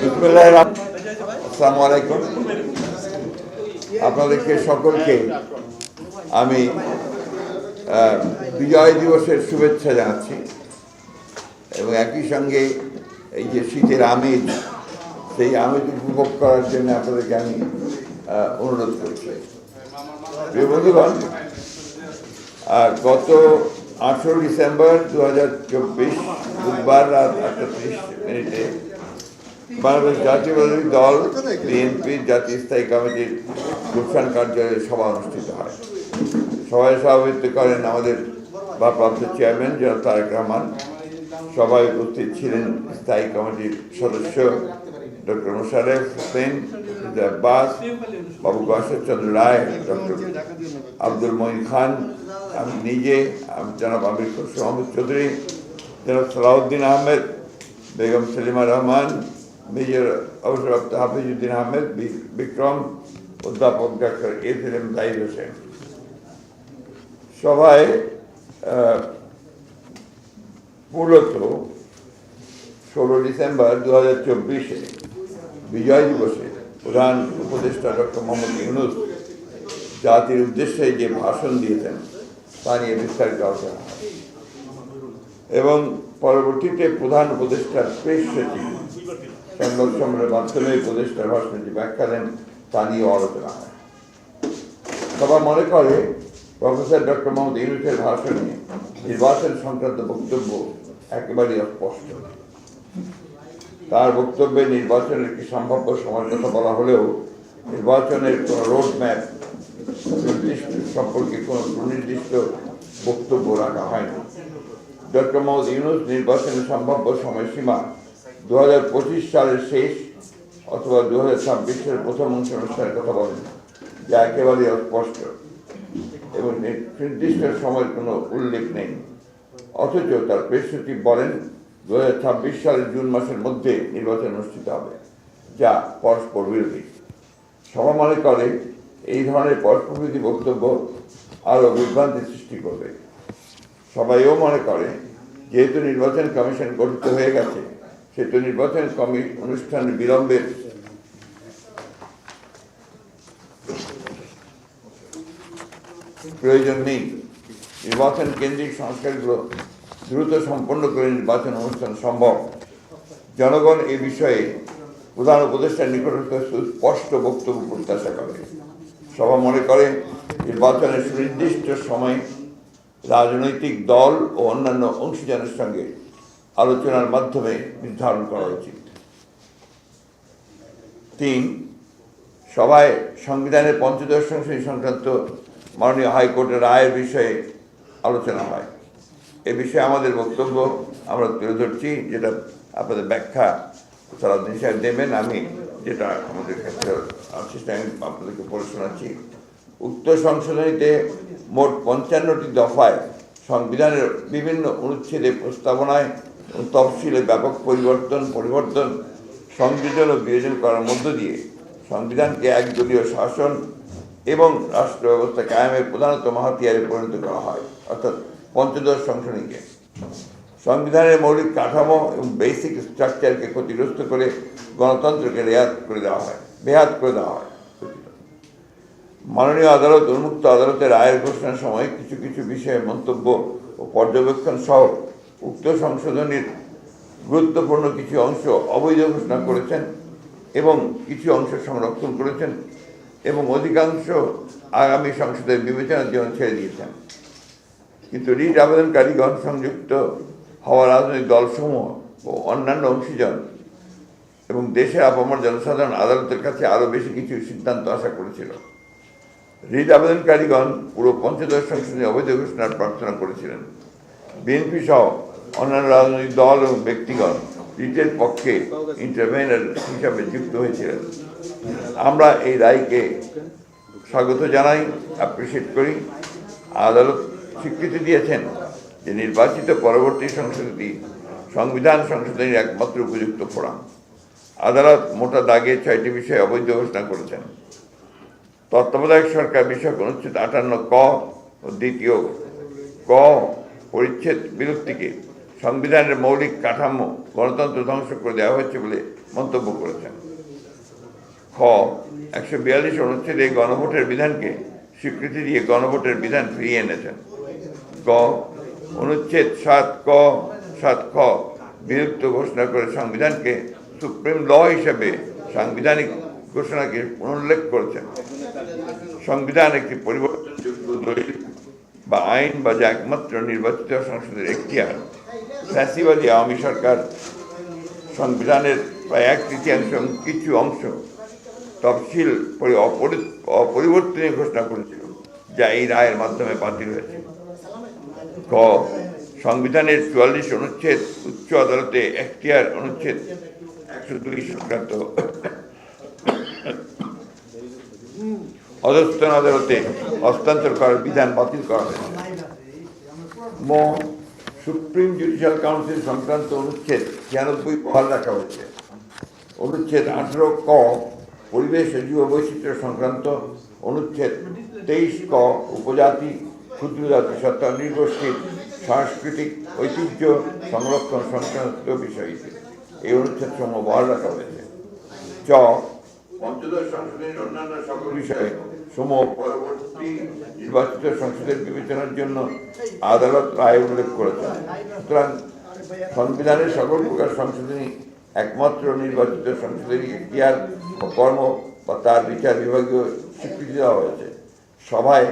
আসসালামু আপনাদেরকে সকলকে আমি বিজয় দিবসের শুভেচ্ছা জানাচ্ছি। এবং একই সঙ্গে এই যে শীতের আমেজ, সেই আমেজ উপভোগ করার জন্য আপনাদেরকে আমি অনুরোধ করছি। বন্ধুগণ গত আঠেরো ডিসেম্বর দু হাজার চব্বিশ বুধবার রাত আটটা মিনিটে বাংলাদেশ জাতীয়বাদী দল বিএনপির জাতীয় স্থায়ী কমিটির গুলশান কার্যালয়ে সভা অনুষ্ঠিত হয়। সভায় সভাপতিত্ব করেন আমাদের ভারপ্রাপ্ত চেয়ারম্যান জনাব তারেক রহমান। সবাই উপস্থিত ছিলেন স্থায়ী কমিটির সদস্য ডক্টর মোশারেফ হোসেন আব্বাস, বাবু গসের চন্দ্র রায়, ডক্টর আব্দুল মঈন খান, আমি নিজে, আমি জনাব আমির খসরু আহমদ চৌধুরী, জনাব সালাউদ্দিন আহমেদ, বেগম সেলিমা রহমান মেজর অবসরপ্রাপ্ত হাফিজুদ্দিন আহমেদ বিক্রম অধ্যাপক doctor S M Zahid Hossain. সভায় মূলত ষোলো ডিসেম্বর দু হাজার চব্বিশে বিজয় দিবসে প্রধান উপদেষ্টা ডক্টর মোহাম্মদ ইউনুস জাতির উদ্দেশ্যে যে ভাষণ দিয়েছেন, তা নিয়ে বিস্তারিত আলোচনা এবং পরবর্তীতে প্রধান উপদেষ্টার প্রেস সচিব সংবাদ সম্মেলনের মাধ্যমে উপদেষ্টার ভাষণে যে ব্যাখ্যা দেন তা নিয়ে আলোচনা হয় সবাই মনে করে প্রফেসর ডক্টর মোহাম্মদ ইউনুসের ভাষণে নির্বাচন সংক্রান্ত বক্তব্য একেবারেই অস্পষ্ট তার বক্তব্যে নির্বাচনের একটি সম্ভাব্য সময়ের কথা বলা হলেও নির্বাচনের কোনো রোড ম্যাপ নির্দিষ্ট সম্পর্কে কোনো সুনির্দিষ্ট বক্তব্য রাখা হয়নি ডক্টর মোহাম্মদ ইউনুস নির্বাচনের সম্ভাব্য সময়সীমা দু হাজার পঁচিশ সালের শেষ অথবা দু হাজার ছাব্বিশের প্রথম অংশ অনুষ্ঠানের কথা বলেন। যা একেবারেই অস্পষ্ট। এবং নির্দিষ্ট সময়ের কোনো উল্লেখ নেই। অথচ তার প্রেস বলেন দু হাজার ছাব্বিশ সালের জুন মাসের মধ্যে নির্বাচন অনুষ্ঠিত হবে, যা পরস্পর বিরোধী। সভা মনে করে এই ধরনের পরস্পর বিরোধী বক্তব্য আরও বিভ্রান্তি সৃষ্টি করবে। সবাইও মনে করে, যেহেতু নির্বাচন কমিশন গঠিত হয়ে গেছে সেহেতু নির্বাচন কমি অনুষ্ঠান বিলম্বের প্রয়োজন নেই। নির্বাচন কেন্দ্রিক সংস্কারগুলো দ্রুত সম্পন্ন করে নির্বাচন অনুষ্ঠান সম্ভব। জনগণ এ বিষয়ে প্রধান উপদেষ্টার নিকটস্থ সুস্পষ্ট বক্তব্য প্রত্যাশা করে। সভা মনে করে, নির্বাচনের সুনির্দিষ্ট সময় রাজনৈতিক দল ও অন্যান্য অংশীদারের সঙ্গে আলোচনার মাধ্যমে নির্ধারণ করা উচিত। তিন, সভায় সংবিধানের পঞ্চদশ সংশোধনী সংক্রান্ত মাননীয় হাইকোর্টের রায়ের বিষয়ে আলোচনা হয়। এ বিষয়ে আমাদের বক্তব্য আমরা তুলে ধরছি, যেটা আপনাদের ব্যাখ্যা সারাদিন সাহেব দেবেন, আমি যেটা আমাদের ক্ষেত্রে সেটা আমি আপনাদেরকে পড়ে শোনাচ্ছি। উক্ত সংশোধনীতে মোট পঞ্চান্নটি দফায় সংবিধানের বিভিন্ন অনুচ্ছেদে প্রস্তাবনায় তফসিলে ব্যাপক পরিবর্তন পরিবর্তন সংযোজন ও বিয়োজন করার মধ্য দিয়ে সংবিধানকে একদলীয় শাসন এবং রাষ্ট্র ব্যবস্থা কায়েমের প্রধানত হাতিয়ারে পরিণত করা হয়, অর্থাৎ পঞ্চদশ সংশোধনীকে। সংবিধানের মৌলিক কাঠামো এবং বেসিক স্ট্রাকচারকে ক্ষতিগ্রস্ত করে গণতন্ত্রকে রেয়াত করে দেওয়া হয়, বেহাত করে দেওয়া হয়। মাননীয় আদালত, উন্মুক্ত আদালতের রায়ের ঘোষণার সময় কিছু কিছু বিষয়ে মন্তব্য ও পর্যবেক্ষণ সহ উক্ত সংশোধনীর গুরুত্বপূর্ণ কিছু অংশ অবৈধ ঘোষণা করেছেন এবং কিছু অংশ সংরক্ষণ করেছেন এবং অধিকাংশ আগামী সংসদের বিবেচনার জন্য ছেড়ে দিয়েছেন। কিন্তু রিট আবেদনকারীগণ সংযুক্ত হওয়া রাজনৈতিক দলসমূহ ও অন্যান্য অংশীজন এবং দেশের আপামর জনসাধারণ আদালতের কাছে আরও বেশি কিছু সিদ্ধান্ত আশা করেছিল। রিট আবেদনকারীগণ পুরো পঞ্চদশ সংসদে অবৈধ ঘোষণার প্রার্থনা করেছিলেন। বিএনপি সহ অন্যান্য রাজনৈতিক দল এবং ব্যক্তিগণ রিটের পক্ষে ইন্টারভেনার হিসাবে যুক্ত হয়েছিলেন। আমরা এই রায়কে স্বাগত জানাই অ্যাপ্রিসিয়েট করি। আদালত স্বীকৃতি দিয়েছেন যে নির্বাচিত পরবর্তী সংসদটি সংবিধান সংশোধনের একমাত্র উপযুক্ত ফোরাম। আদালত মোটা দাগে ছয়টি বিষয়ে অবৈধ ঘোষণা করেছেন। তত্ত্বাবধায়ক সরকার বিষয়ক অনুচ্ছেদ আটান্ন ক ও দ্বিতীয় ক পরিচ্ছেদ বিরক্তিকে সংবিধানের মৌলিক কাঠামো গণতন্ত্র ধ্বংস করে দেওয়া হয়েছে বলে মন্তব্য করেছেন। খ, একশো বিয়াল্লিশ অনুচ্ছেদে গণভোটের বিধানকে স্বীকৃতি দিয়ে গণভোটের বিধান ফিরিয়ে এনেছেন। গ, অনুচ্ছেদ সাত ক, সাত খ বিলুপ্ত ঘোষণা করে সংবিধানকে সুপ্রিম ল হিসেবে সাংবিধানিক ঘোষণাকে পুনর্লেখ করেছেন। সংবিধান একটি পরিবর্তনযোগ্য দলিল বা আইন বা যা একমাত্র নির্বাচিত সংসদের এখতিয়ার। ফ্যাসিবাদী আওয়ামী সরকার সংবিধানের প্রায় এক তৃতীয়াংশ কিছু অংশ তফসিল পরি- অপরি- অপরিবর্তনীয় ঘোষণা করেছিল, যা এই রায়ের মাধ্যমে বাতিল হয়েছে। ক, সংবিধানের চুয়াল্লিশ অনুচ্ছেদ, উচ্চ আদালতে এখতিয়ার অনুচ্ছেদ একশো দুই সংক্রান্ত। অধস্তন আদালতে হস্তান্তর করার বিধান বাতিল করা হয়েছে। সুপ্রিম জুডিশিয়াল কাউন্সিল সংক্রান্ত অনুচ্ছেদ ছিয়ানব্বই বহাল রাখা হয়েছে। অনুচ্ছেদ আঠেরো ক, পরিবেশ জীব বৈচিত্র্য সংক্রান্ত অনুচ্ছেদ তেইশ ক, উপজাতি, ক্ষুদ্র জাতি সত্তা নৃগোষ্ঠীর সাংস্কৃতিক ঐতিহ্য সংরক্ষণ সংক্রান্ত বিষয়টি। এই অনুচ্ছেদ সমূহ বহাল রাখা হয়েছে। চ, পঞ্চদশ সংশোধনের অন্যান্য সকল বিষয়ে সমূহ পরবর্তী নির্বাচিত সংসদের বিবেচনার জন্য আদালত রায় উল্লেখ করেছেন। সুতরাং সংবিধানের সকল প্রকার সংশোধনী একমাত্র নির্বাচিত সংসদের ইতিহাস ও কর্ম বা তার বিচার বিভাগীয় স্বীকৃতি দেওয়া হয়েছে। সভায়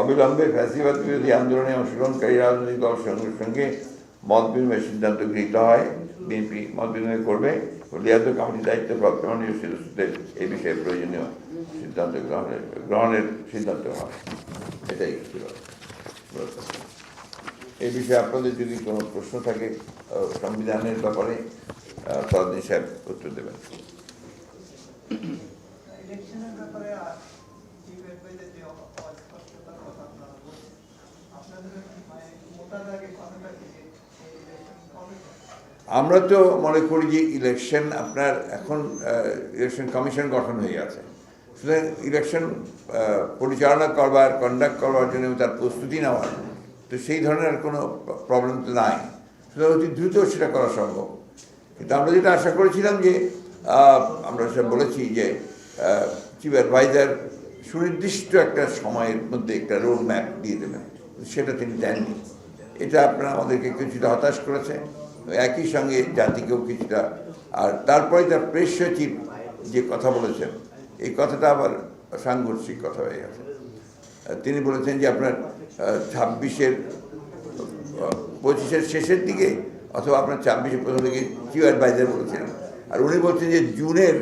অবিলম্বে ফ্যাসিবাদ বিরোধী আন্দোলনে অংশগ্রহণকারী রাজনৈতিক দল সঙ্গে সঙ্গে মত বিনিময়ের সিদ্ধান্ত গৃহীত হয়। বিএনপি মত বিনিময় করবে। ও লিয়াদ কমিটির দায়িত্বপ্রাপ্ত মাননীয় সদস্যদের এই বিষয়ে প্রয়োজনীয় সিদ্ধান্ত গ্রহণের গ্রহণের সিদ্ধান্ত হয়। এটাই ছিল এই বিষয়ে আপনাদের যদি কোনো প্রশ্ন থাকে সংবিধানের ব্যাপারে সরদিন সাহেব উত্তর দেবেন। মানে? আমরা তো মনে করি যে ইলেকশন আপনার এখন ইলেকশন কমিশন গঠন হয়ে গেছে। সুতরাং ইলেকশন পরিচালনা করবার কন্ডাক্ট করবার জন্য তার প্রস্তুতি নেওয়ার তো সেই ধরনের কোনো প্রবলেম তো নাই। সুতরাং অতি দ্রুত সেটা করা সম্ভব। কিন্তু আমরা যেটা আশা করেছিলাম যে আমরা সেটা বলেছি যে চিফ অ্যাডভাইজার সুনির্দিষ্ট একটা সময়ের মধ্যে একটা রোড ম্যাপ দিয়ে দেবেন। সেটা তিনি দেননি। এটা আপনারা আমাদেরকে কিছুটা হতাশ করেছে একই সঙ্গে জাতিকেও কিছুটা আর তারপরে তার প্রেস সচিব যে কথা বলেছেন এই কথাটা আবার সাংঘর্ষিক কথা হয়ে গেছে। তিনি বলেছেন যে আপনার ছাব্বিশের পঁচিশের শেষের দিকে অথবা আপনার ছাব্বিশের প্রথম দিকে চিফ অ্যাডভাইজার বলেছিলেন। আর উনি বলছেন যে জুনের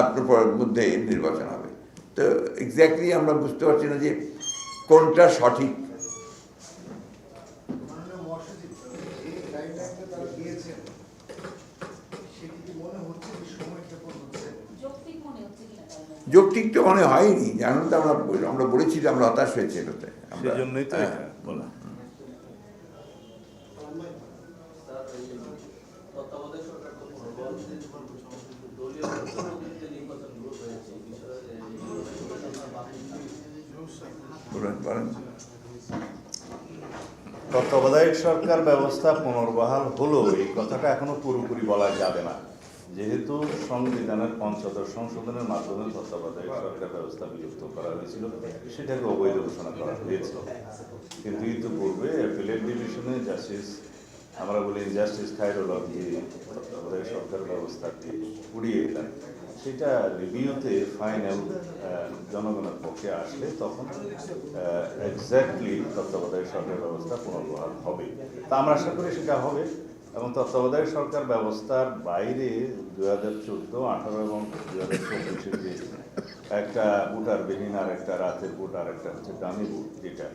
আপনার মধ্যে নির্বাচন হবে। তো এক্স্যাক্টলি আমরা বুঝতে পারছি না যে কোনটা সঠিক। মাননীয় মহাসচিব, এই guideline-টা তারা দিয়েছেন, সেটি কি মনে হচ্ছে যে সময়ক্ষেপণ হচ্ছে? যৌক্তিক মনে হচ্ছে কিনা তাহলে? যৌক্তিক তো মনে হয়নি জানুন তো আমরা আমরা বলেছি যে আমরা হতাশ হয়েছি এটাতে সেজন্যই তো হ্যাঁ। বলা। তত্ত্বাবধায়ক সরকার ব্যবস্থা পুনর্বহাল হলো এই কথাটা এখনও পুরোপুরি বলা যাবে না। যেহেতু সংবিধানের পঞ্চদশ সংশোধনের মাধ্যমে তত্ত্বাবধায়ক সরকার ব্যবস্থা বিলুপ্ত করা হয়েছিল, সেটাকে অবৈধ ঘোষণা করা হয়েছিল। কিন্তু ইতিপূর্বে অ্যাপিলেট ডিভিশনে জাস্টিস, আমরা বলি জাস্টিস খায়রুল্লাহ যে তত্ত্বাবধায়ক সরকার ব্যবস্থাকে উড়িয়ে দিলেন। সেটা রিভিউতে ফাইনাল জনগণের পক্ষে আসলে তখন এক্স্যাক্টলি তত্ত্বাবধায়ক সরকার ব্যবস্থা পুনর্বহাল হবে। তা আমরা আশা করি সেটা হবে। এবং তত্ত্বাবধায়ক সরকার ব্যবস্থার বাইরে দু হাজার চোদ্দ, আঠারো এবং দু হাজার চব্বিশের যে একটা ভোটারবিহীন আর একটা রাতের ভোট আর একটা হচ্ছে দামি ভোট যেটা,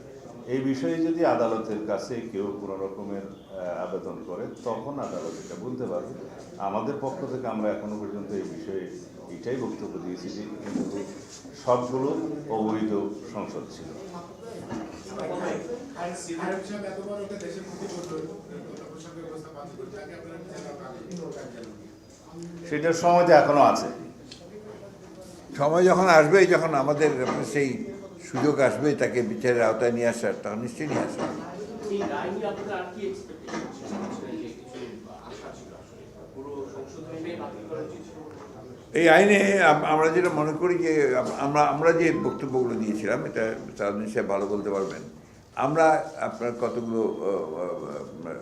এই বিষয়ে যদি আদালতের কাছে কেউ কোনো রকমের আবেদন করে, তখন আদালত এটা বলতে পারবে। আমাদের পক্ষ থেকে আমরা এখনও পর্যন্ত এই বিষয়ে এটাই বক্তব্য দিয়েছি যে কিন্তু সবগুলো অবৈধ সংসদ ছিল। সেটার সময় তো এখনও আছে। সময় যখন আসবে যখন আমাদের সেই সুযোগ আসবে তাকে বিচারের আওতায় নিয়ে আসার তখন নিশ্চয়ই নিয়ে আসবে এই আইনে আমরা যেটা মনে করি যে আমরা আমরা যে বক্তব্যগুলো দিয়েছিলাম এটা সারাদিন সাহেব ভালো বলতে পারবেন। আমরা, আপনার কতগুলো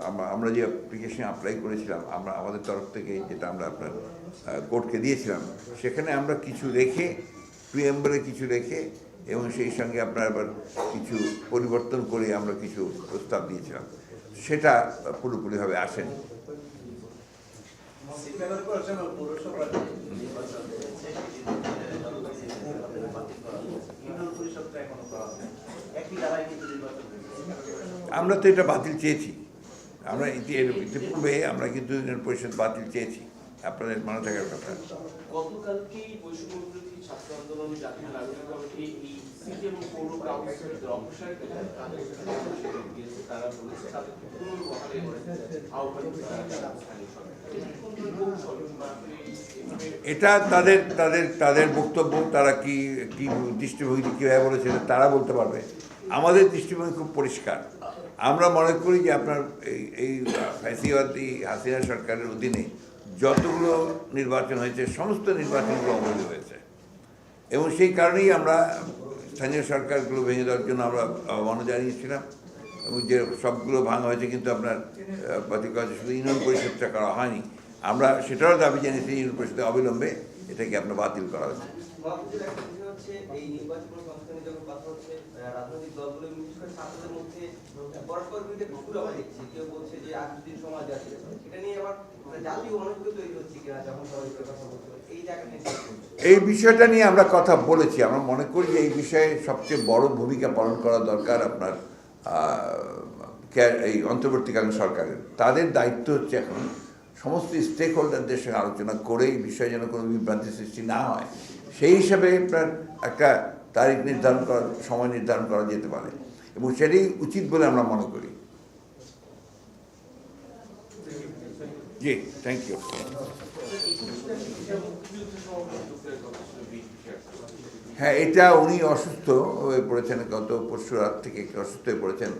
আমরা- যে অ্যাপ্লিকেশন অ্যাপ্লাই করেছিলাম, আমরা আমাদের তরফ থেকে যেটা আমরা আপনার কোর্টকে দিয়েছিলাম, সেখানে আমরা কিছু রেখে প্রিএম্বলে কিছু রেখে এবং সেই সঙ্গে আপনার আবার কিছু পরিবর্তন করে আমরা কিছু প্রস্তাব দিয়েছিলাম। সেটা পুরোপুরিভাবে আসেনি। আমরা তো এটা বাতিল চেয়েছি। আমরা ইতিপূর্বে আমরা কিন্তু ইউনিয়ন পরিষদ বাতিল চেয়েছি। আপনাদের মনে থাকার কথা। আন্দোলন এটি তাদের তাদের তাদের বক্তব্য, তারা কি কি দৃষ্টিভঙ্গি কীভাবে বলেছে তারা বলতে পারবে। আমাদের দৃষ্টিভঙ্গি খুব পরিষ্কার। আমরা মনে করি যে আপনার এই এই ফ্যাসিবাদী হাসিনা সরকারের অধীনে যতগুলো নির্বাচন হয়েছে, সমস্ত নির্বাচনগুলো অবৈধ হয়েছে। এবং সেই কারণেই আমরা স্থানীয় সরকারগুলো ভেঙে দেওয়ার জন্য আমরা আহ্বানও জানিয়েছিলাম। এবং যে সবগুলো ভাঙা হয়েছে কিন্তু আপনার শুধু ইউনিয়ন পরিষদটা করা হয়নি। আমরা সেটারও দাবি জানিয়েছি ইউনিয়ন পরিষদে অবিলম্বে এটাকে আপনার বাতিল করা হয়েছে। এই বিষয়টা নিয়ে আমরা কথা বলেছি। আমরা মনে করি যে এই বিষয়ে সবচেয়ে বড় ভূমিকা পালন করা দরকার আপনার এই অন্তর্বর্তীকালীন সরকারের। তাদের দায়িত্ব হচ্ছে এখন সমস্ত স্টেক হোল্ডারদের সঙ্গে আলোচনা করে এই বিষয়ে যেন কোনো বিভ্রান্তি সৃষ্টি না হয়। সেই হিসাবে আপনার একটা তারিখ নির্ধারণ করা, সময় নির্ধারণ করা যেতে পারে। এবং সেটাই উচিত বলে আমরা মনে করি। জি থ্যাংক ইউ হ্যাঁ এটা উনি অসুস্থ হয়ে পড়েছেন গত পরশু রাত থেকে একটু অসুস্থ হয়ে পড়েছেন।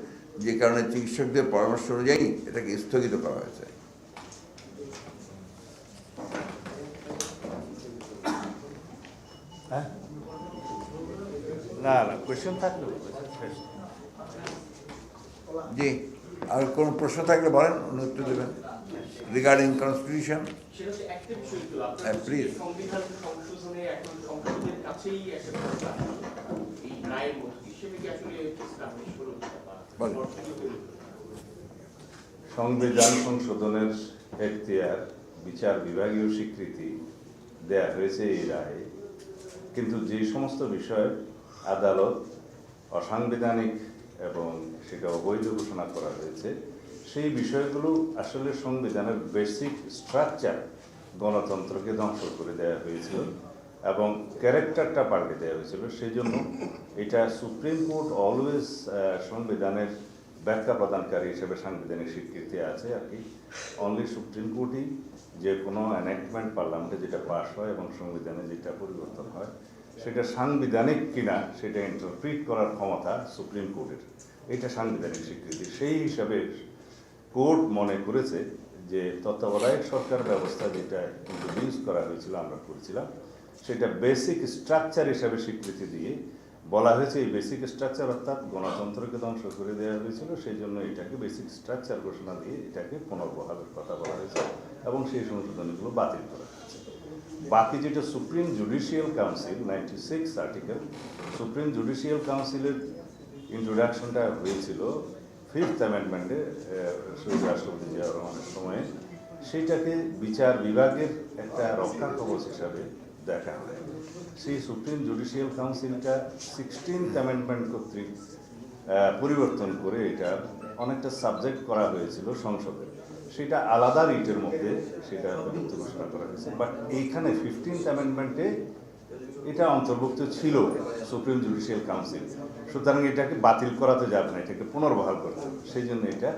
যে কারণে চিকিৎসকদের পরামর্শ অনুযায়ী এটাকে স্থগিত করা হয়েছে। হ্যাঁ? না না কোয়েশ্চেন থাকলে জি আর কোনো প্রশ্ন থাকলে বলেন উনি উত্তর দেবেন। রিগার্ডিং কনস্টিটিউশন সেটা সংবিধান এখন সংসদের কাছেই একটা এই রায়ের মধ্যে হিসেবে কি আসলে। সংবিধান সংশোধনের এখতিয়ার বিচার বিভাগীয় স্বীকৃতি দেয়া হয়েছে এই রায়ে। কিন্তু যে সমস্ত বিষয় আদালত অসাংবিধানিক এবং সেটা অবৈধ ঘোষণা করা হয়েছে সেই বিষয়গুলো আসলে সংবিধানের বেসিক স্ট্রাকচার গণতন্ত্রকে ধ্বংস করে দেওয়া হয়েছিল। এবং ক্যারেক্টারটা পাল্টে দেওয়া হয়েছিল সেই জন্য এটা সুপ্রিম কোর্ট অলওয়েজ সংবিধানের ব্যাখ্যা প্রদানকারী হিসেবে সাংবিধানিক স্বীকৃতি আছে আর কি। অনলি সুপ্রিম কোর্টই যে কোনো অ্যানেক্টমেন্ট পার্লামেন্টে যেটা পাশ হয় এবং সংবিধানে যেটা পরিবর্তন হয়, সেটা সাংবিধানিক কিনা সেটা ইন্টারপ্রিট করার ক্ষমতা সুপ্রিম কোর্টের এটা সাংবিধানিক স্বীকৃতি। সেই হিসাবে কোর্ট মনে করেছে যে তত্ত্বাবধায়ক সরকার ব্যবস্থা যেটা ইন্ট্রোডিউস করা হয়েছিল, আমরা করেছিলাম সেটা বেসিক স্ট্রাকচার হিসাবে স্বীকৃতি দিয়ে বলা হয়েছে, এই বেসিক স্ট্রাকচার অর্থাৎ গণতন্ত্রকে ধ্বংস করে দেওয়া হয়েছিল সেই জন্য এটাকে বেসিক স্ট্রাকচার ঘোষণা দিয়ে এটাকে পুনর্বহালের কথা বলা হয়েছে এবং সেই সংশোধনীগুলো বাতিল করা হয়েছে। বাকি যেটা supreme judicial council ninety six article supreme judicial কাউন্সিলের ইন্ট্রোডাকশনটা হয়েছিল ফিফথ অ্যামেন্ডমেন্টে শহীদ রাষ্ট্রপতি জিয়া রহমানের সময়ে। সেইটাকে বিচার বিভাগের একটা রক্ষা কবচ হিসাবে দেখা হয় সেই সুপ্রিম জুডিশিয়াল কাউন্সিলটা সিক্সটিন্থ অ্যামেন্ডমেন্ট কর্তৃক পরিবর্তন করে এটা অনেকটা সাবজেক্ট করা হয়েছিল সংসদে। সেটা আলাদা রিটের মধ্যে সেটা বিলুপ্ত ঘোষণা করা হয়েছে। বাট এইখানে ফিফটিন্থ অ্যামেন্ডমেন্টে এটা অন্তর্ভুক্ত ছিল সুপ্রিম জুডিশিয়াল কাউন্সিল। সুতরাং এটাকে বাতিল করাতে যাবে না, এটাকে পুনর্বহাল করতে সেই জন্য এটা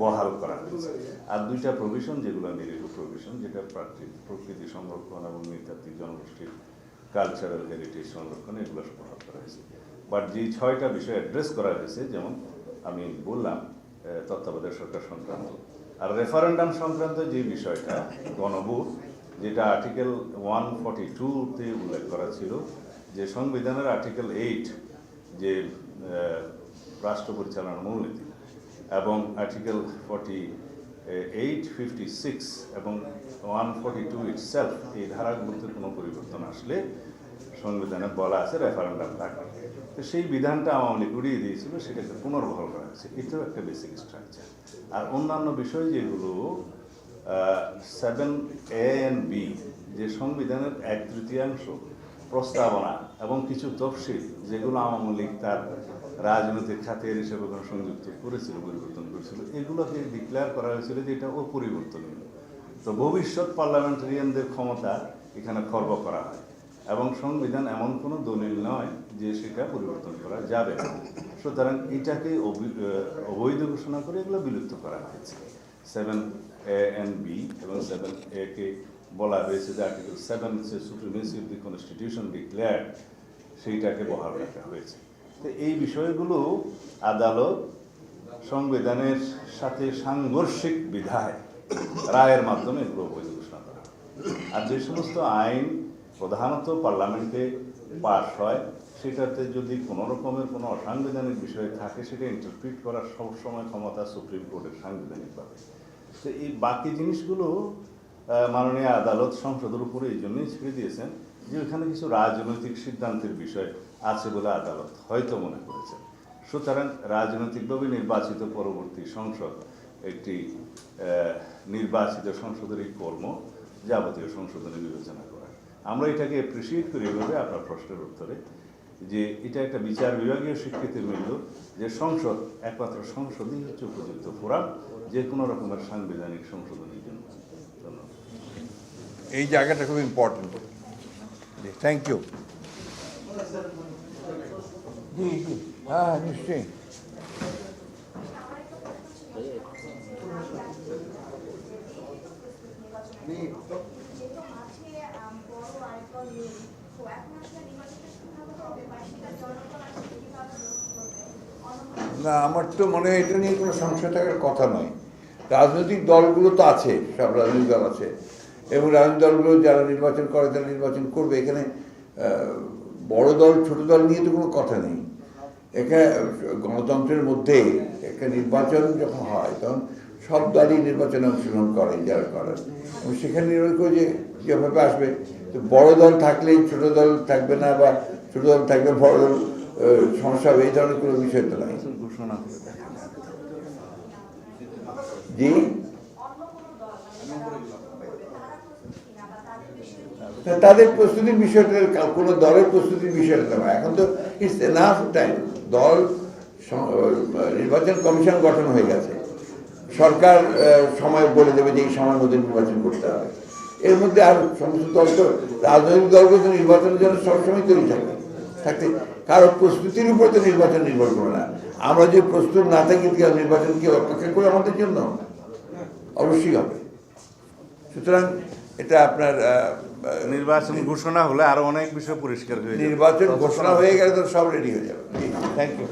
বহাল করা হয়েছে। আর দুইটা প্রভিশন যেগুলো নিরীহ প্রভিশন যেটা প্রকৃতি সংরক্ষণ এবং নৃতাত্ত্বিক জনগোষ্ঠীর কালচারাল হেরিটেজ সংরক্ষণ, এগুলো বহাল করা হয়েছে। বাট যে ছয়টা বিষয় অ্যাড্রেস করা হয়েছে, যেমন আমি বললাম তত্ত্বাবধায়ক সরকার সংক্রান্ত। আর রেফারেন্ডাম সংক্রান্ত যে বিষয়টা, গণভোট, যেটা আর্টিকেল ওয়ান ফর্টি টুতে উল্লেখ করা ছিল, যে সংবিধানের আর্টিকেল এইট যে রাষ্ট্র পরিচালনার মূলনীতি এবং article forty eight fifty six এবং ওয়ান ফর্টি টু ইটসেলফ এই ধারাগুলোতে কোনো পরিবর্তন আসলে সংবিধানে বলা আছে রেফারেন্ডাম থাকবে। তো সেই বিধানটা আওয়ামী লীগ উড়িয়ে দিয়েছিল, সেটাকে পুনর্বহাল করা হয়েছে। এটাও একটা বেসিক স্ট্রাকচার আর অন্যান্য বিষয় যেগুলো সেভেন এ এন বি যে সংবিধানের এক তৃতীয়াংশ প্রস্তাবনা এবং কিছু তফসিল, যেগুলো আওয়ামী লীগ তার রাজনৈতিক খাতের হিসেবে ওখানে সংযুক্ত করেছিল, পরিবর্তন করেছিল, এগুলোকে ডিক্লেয়ার করা হয়েছিল যে এটা অপরিবর্তনীয়। তো ভবিষ্যৎ পার্লামেন্টারিয়ানদের ক্ষমতা এখানে খর্ব করা হয় এবং সংবিধান এমন কোনো দলিল নয় যে সেটা পরিবর্তন করা যাবে না। সুতরাং এটাকে অবি- অবৈধ ঘোষণা করে এগুলো বিলুপ্ত করা হয়েছে। সেভেন এ এন বি এবং সেভেন এ কে বলা হয়েছে যে article seven supremacy of the constitution declare সেইটাকে বহাল রাখা হয়েছে। তো এই বিষয়গুলো আদালত সংবিধানের সাথে সাংঘর্ষিক বিধায় রায়ের মাধ্যমে এগুলো বৈধ ঘোষণা করা আর যে সমস্ত আইন প্রধানত পার্লামেন্টে পাশ হয়, সেটাতে যদি কোনো রকমের কোনো অসাংবিধানিক বিষয় থাকে, সেটা ইন্টারপ্রিট করার সবসময় ক্ষমতা সুপ্রিম কোর্টের সাংবিধানিকভাবে। তো এই বাকি জিনিসগুলো মাননীয় আদালত সংসদের উপরে এই জন্যই ছেড়ে দিয়েছেন যে ওখানে কিছু রাজনৈতিক সিদ্ধান্তের বিষয় আছে বলে আদালত হয়তো মনে করেছেন। সুতরাং রাজনৈতিকভাবে নির্বাচিত পরবর্তী সংসদ একটি নির্বাচিত সংসদের এই কর্ম যাবতীয় সংশোধনে বিবেচনা করা। আমরা এটাকে অ্যাপ্রিসিয়েট করি এভাবে আপনার প্রশ্নের উত্তরে, যে এটা একটা বিচার বিভাগীয় স্বীকৃতির মূল্য, যে সংসদ একমাত্র সংসদই হচ্ছে উপযুক্ত ফোরাম, যে কোনো রকমের সাংবিধানিক সংশোধনের জন্য। এই জায়গাটা খুব ইম্পর্টেন্ট থ্যাংক ইউ জি হ্যাঁ নিশ্চয়ই না, আমার তো মনে হয় এটা নিয়ে কোনো সংশয় থাকার কথা নয়। রাজনৈতিক দলগুলো তো আছে, সব রাজনৈতিক দল আছে। এবং রাজনৈতিক দলগুলো যারা নির্বাচন করে, তারা নির্বাচন করবে। এখানে বড় দল ছোট দল নিয়ে তো কোনো কথা নেই। এখানে গণতন্ত্রের মধ্যে একটা নির্বাচন যখন হয় তখন সব দলই নির্বাচনে অংশগ্রহণ করে যারা করেন এবং সেখানে নির্ভর করে যে যেভাবে আসবে। তো বড় দল থাকলে ছোট দল থাকবে না বা ছোট দল থাকলে বড় দল সমস্যা হবে এই ধরনের কোনো বিষয় তো নাই। ঘোষণা করে দেখা জি অন্য কোনো দল মানে যারা করবে, তারা প্রস্তুত কিনা বা তাদের বিষয়ে তা তাদের প্রস্তুতির বিষয়টা কোনো দলের প্রস্তুতির বিষয়টা নয় এখন তো ইটস এনাফ টাইম দল নির্বাচন কমিশন গঠন হয়ে গেছে। সরকার সময় বলে দেবে যে এই সময়ের মধ্যে নির্বাচন করতে হবে। এর মধ্যে আর সমস্ত দল তো, রাজনৈতিক দলগুলো তো নির্বাচনের জন্য সবসময় তৈরি থাকে থাকতে কারও প্রস্তুতির উপর তো নির্বাচন নির্ভর করে না। আমরা যে প্রস্তুত না থাকি নির্বাচন কি অপেক্ষা করে আমাদের জন্য? অবশ্যই হবে। সুতরাং এটা আপনার নির্বাচন ঘোষণা হলে আরও অনেক বিষয় পরিষ্কার হয়ে নির্বাচন ঘোষণা হয়ে গেলে তো সব রেডি হয়ে যাবে। Thank you